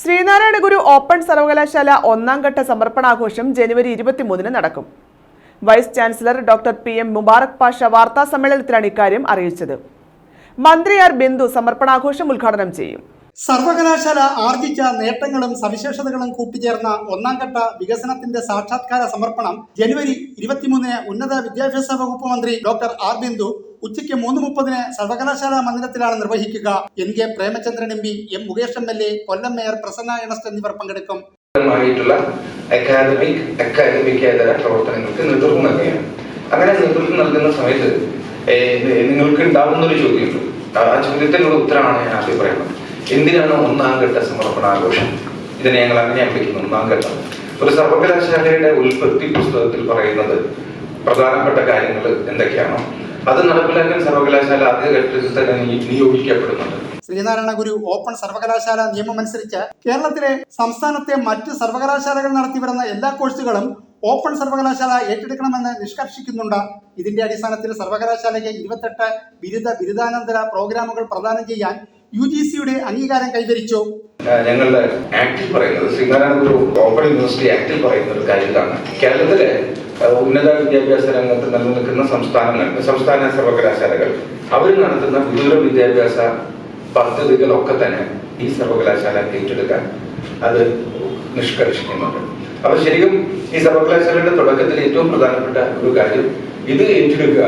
Sreenarayana Guru open സർവകലാശാല ഒന്നാം ഘട്ട സമർപ്പണാഘോഷം ജനുവരി ഇരുപത്തിമൂന്നിന് നടക്കും. Vice chancellor doctor P M Mubarak Pasha വാർത്താ സമ്മേളനത്തിലാണ് ഇക്കാര്യം അറിയിച്ചത്. മന്ത്രി ആർ ബിന്ദു സമർപ്പണാഘോഷം ഉദ്ഘാടനം ചെയ്യും. സർവകലാശാല ആർജിച്ച നേട്ടങ്ങളും സവിശേഷതകളും കൂട്ടിച്ചേർന്ന ഒന്നാം ഘട്ട വികസനത്തിന്റെ സാക്ഷാത്കാര സമർപ്പണം ജനുവരി ഇരുപത്തിമൂന്നിന് ഉന്നത വിദ്യാഭ്യാസ വകുപ്പ് മന്ത്രി ഡോക്ടർ ആർ ബിന്ദു ഉച്ചയ്ക്ക് മൂന്ന് മുപ്പതിന് സർവകലാശാല മന്ദിരത്തിലാണ് നിർവഹിക്കുക. N K Premachandran M P M Mukesh M L A Kollam mayor Prasanna Ernest എന്നിവർ പങ്കെടുക്കും. അക്കാദമിക് അക്കാദമികേതര പ്രവർത്തനങ്ങൾക്ക് നേതൃത്വം നൽകുകയാണ്. അങ്ങനെ നേതൃത്വം നൽകുന്ന സമയത്ത് നിങ്ങൾക്ക് ഉണ്ടാകുന്ന ഒരു ചോദ്യമുണ്ട്. ആ ചോദ്യത്തിനുള്ള ഉത്തരമാണ് ഞാൻ ആദ്യം പറയുന്നത്. എന്തിനാണ് ഒന്നാം ഘട്ട സമർപ്പണാഘോഷം ഇതിനെ ഞങ്ങൾ അങ്ങനെ വിളിക്കുന്നത് ഒന്നാം ഘട്ടം. ഒരു സർവകലാശാലയുടെ ഉൽപ്പത്തി പുസ്തകത്തിൽ പറയുന്നത് പ്രധാനപ്പെട്ട കാര്യങ്ങൾ എന്തൊക്കെയാണോ? അത് നടപ്പിലാക്കാൻ സർവകലാശാല ആദ്യ ഘട്ടത്തിൽ തന്നെ നിയോഗിക്കപ്പെടുന്നുണ്ട്. ശ്രീനാരായണ ഗുരു ഓപ്പൺ സർവകലാശാല നിയമം നിയമമനുസരിച്ച് കേരളത്തിലെ സംസ്ഥാനത്തെ മറ്റ് സർവകലാശാലകൾ നടത്തിവരുന്ന എല്ലാ കോഴ്സുകളും ഓപ്പൺ സർവകലാശാല ഏറ്റെടുക്കണമെന്ന് നിഷ്കർഷിക്കുന്നുണ്ട്. ഇതിന്റെ അടിസ്ഥാനത്തിൽ സർവകലാശാലയ്ക്ക് ഇരുപത്തെട്ട് ബിരുദ ബിരുദാനന്തര പ്രോഗ്രാമുകൾ പ്രദാനം ചെയ്യാൻ യു ജി സിയുടെ അംഗീകാരം കൈവരിച്ചു. ഞങ്ങളുടെ ആക്ടിൽ പറയുന്നത് ശ്രീനാരായണ ഗുരു ഓപ്പൺ യൂണിവേഴ്സിറ്റി ആക്ടിൽ പറയുന്ന ഒരു കാര്യം ഇതാണ് കേരളത്തിലെ ഉന്നത വിദ്യാഭ്യാസ രംഗത്ത് നിലനിൽക്കുന്ന സംസ്ഥാനങ്ങൾ സംസ്ഥാന സർവകലാശാലകൾ അവർ നടത്തുന്ന വിദൂര വിദ്യാഭ്യാസ പദ്ധതികളൊക്കെ തന്നെ ഈ സർവകലാശാല ഏറ്റെടുക്കാൻ അത് നിഷ്കർഷിക്കുന്നുണ്ട് അപ്പൊ ശരിക്കും ഈ സർവകലാശാലയുടെ തുടക്കത്തിൽ ഏറ്റവും പ്രധാനപ്പെട്ട ഒരു കാര്യം ഇത് ഏറ്റെടുക്കുക.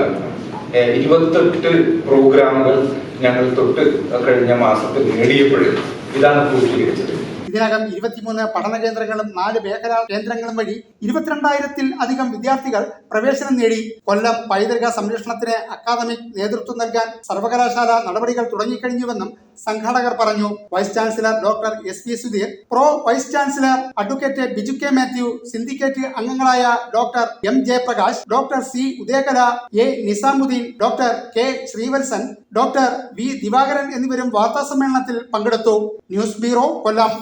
ഇരുപത്തെട്ട് പ്രോഗ്രാമുകൾ ഞങ്ങൾ തൊട്ട് കഴിഞ്ഞ മാസത്തിൽ നേടിയപ്പോഴും ഇതാണ് പൂർത്തീകരിച്ചത് ഇതിനകം ഇരുപത്തിമൂന്ന് പഠന കേന്ദ്രങ്ങളും നാല് മേഖലാ കേന്ദ്രങ്ങളും വഴി ഇരുപത്തിരണ്ടായിരത്തിൽ അധികം വിദ്യാർത്ഥികൾ പ്രവേശനം നേടി. കൊല്ലം പൈതൃക സംരക്ഷണത്തിന് അക്കാദമിക് നേതൃത്വം നൽകാൻ സർവകലാശാല നടപടികൾ തുടങ്ങിക്കഴിഞ്ഞുവെന്നും സംഘാടകർ പറഞ്ഞു. Vice chancellor doctor S P Sudheer pro vice chancellor advocate Biju K Mathew syndicate അംഗങ്ങളായ doctor M Jayaprakash doctor C Udayakala A Nizamuddin doctor K Sreevalsan doctor V Divakaran എന്നിവരും വാർത്താ സമ്മേളനത്തിൽ പങ്കെടുത്തു. News bureau Kollam.